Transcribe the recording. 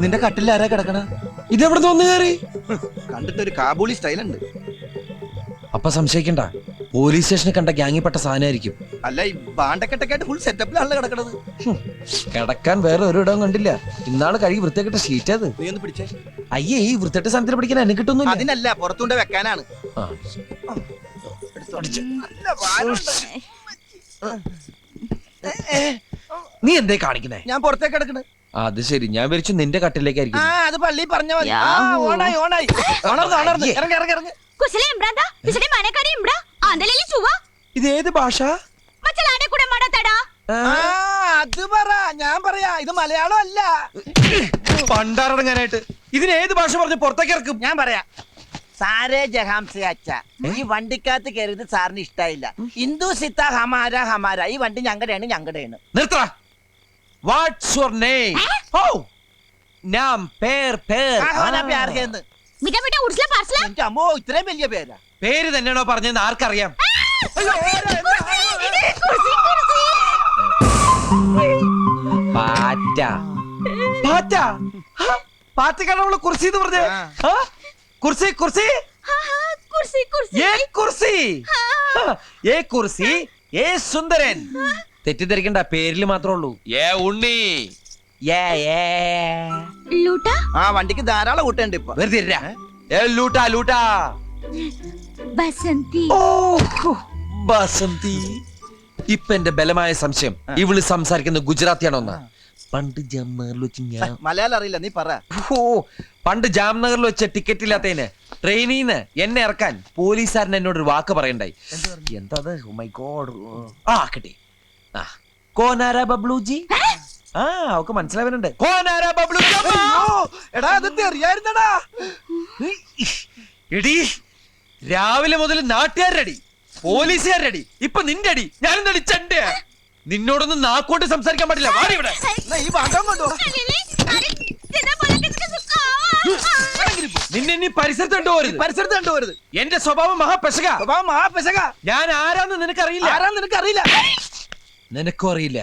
നിന്റെ കട്ടിൽ ആരാ കിടക്കണ? ഇതെവിടെ വന്ന് കയറി? കണ്ടിട്ട് ഒരു കാബൂളി സ്റ്റൈൽ ഉണ്ട് അപ്പൊ സംശയിക്കണ്ട. പോലീസ് സ്റ്റേഷനിൽ കണ്ട ഗ്യാങ്ങിപ്പെട്ട സാധനമായിരിക്കും. അല്ല ഈ ബാണ്ടക്കെട്ടൊക്കെ ആയിട്ട് ഫുൾ സെറ്റപ്പിലാണല്ലോ കിടക്കണത്. കിടക്കാൻ വേറെ ഒരു ഇടവും കണ്ടില്ല. ഇന്നാൾ കഴുകി വൃത്തിയാക്കിട്ട ഷീറ്റ് അത് നീ ഒന്ന് പിടിച്ചേ. അയ്യേ ഈ വൃത്തിയായിട്ട് സാധനത്തിൽ പിടിക്കാൻ എന്നെ കിട്ടുന്നു അതിനല്ല പുറത്തുകൊണ്ട് വെക്കാനാണ്. ആ. നല്ല ഭാരമുണ്ട്. നീ എന്തേ കാണിക്കുന്നേ? ഞാൻ പുറത്തേക്ക് കിടക്കണേ. അത് ശരി ഞാൻ വിരിച്ചു നിന്റെ കട്ടിലേക്കായിരിക്കും ആ അത് പള്ളി പറഞ്ഞ മതി ആ യാഹൂ. ഓണായി ഓണായി ഉണർന്ന് ഉണർന്ന് അയ്യേ. ഇറങ്ങി ഇറങ്ങി ഇറങ്ങി ಕುಸಲೆ ಎಂಬ್ರಾದ ಬಿಸಡೆ ಮನೆ ಕಡೆ ಎಂಬ್ರಾ ಆಂದಲೆಲಿ ಚುವ ഇത് ഏത് ഭാഷ ಮಚ್ಚಲಾಡೆ ಕೂಡ ಮಾಡತಾಡ ആ, ആ അത് പറ ഞാൻ പറയാ ഇത് മലയാളം അല്ല പണ്ടാറടങ്ങാനായിട്ട് ഇതിന് ഏത് ഭാഷ പറഞ്ഞ് പുറത്തേക്ക് ഇറക്കും ഞാൻ പറയാ സാരേ ജഹാം സെ അച്ഛ ഈ വണ്ടിക്കകത്ത് കയറിയത് സാറിന് ഇഷ്ടായില്ല ഹിന്ദു സിത്ത ഹമാര ഹമാര ഈ വണ്ടി ഞങ്ങളുടെയാണ് ഞങ്ങളുടെയാണ് നിർത്തറ വാട്ട്സ് യുവർ നെയിം ഓ ഞാൻ പേർ പേർ. അമ്മോ ഇത്രയും വലിയ പേരാ. പേര് തന്നെയാണോ പറഞ്ഞതെന്ന് ആർക്കറിയാം? പാറ്റ. പാറ്റ? പാറ്റക്കാണ് അവൾ കുർസി എന്ന് പറഞ്ഞേ കുർസി കുർസി? കുർസി കുർസി. ഏ കുർസി? ഏ കുർസി? ഏ സുന്ദരൻ? തെറ്റിദ്ധരിക്കണ്ട പേരിൽ മാത്രമേ ഉള്ളൂ. ഏ ഉണ്ണി. ഏ ഏ. ആ വണ്ടിക്ക് ധാരാളം കൂട്ടുണ്ട് ഇപ്പൊ. വെറുതെ ഏ? ലൂട്ടാ ലൂട്ടാ. ബസന്തി. ബസന്തി. ഇപ്പൊ എന്റെ ബലമായ സംശയം. ഇവൾ സംസാരിക്കുന്ന ഗുജറാത്തിയാണോന്ന് പണ്ട് ജാംനഗറിൽ വെച്ച് മലയാളം അറിയില്ല നീ പറ. ഓ പണ്ട് ജാംനഗറിൽ വെച്ച ടിക്കറ്റ് ഇല്ലാത്തതിന് ട്രെയിനിൽ നിന്ന് എന്നെ ഇറക്കാൻ പോലീസുകാരൻ എന്നോട് ഒരു വാക്ക് പറയണ്ടായി. എന്താ ഓ മൈ ഗോഡ് ആ കിട്ടി കോനാര ബബ്ലുജി? ആ ഒക്കെ മനസ്സിലാവുന്നുണ്ട്. കോനാര ബബ്ലൂജി എടാ അത് അറിയായിരുന്നടാ എടി രാവിലെ മുതൽ നാട്ടുകാരടി പോലീസുകാരടി ഇപ്പൊ നിന്റെ അടി ഞാനും ചണ്ട? നിന്നോടൊന്നും നാക്കോട്ട് സംസാരിക്കാൻ പാടില്ല. വാടി ഇവിടെ. ഈ ഭാഗം കൊണ്ടോ നിന്നെ ഇനി പരിസരത്ത് കണ്ടുപോരുത് പരിസരത്ത് കണ്ടുപോരുത് എന്റെ സ്വഭാവം മഹാപെശക. സ്വഭാവം മഹാപെശക. ഞാൻ ആരാന്ന് നിനക്കറിയില്ല. ആരാന്ന് നിനക്ക് അറിയില്ല നിനക്കും അറിയില്ല.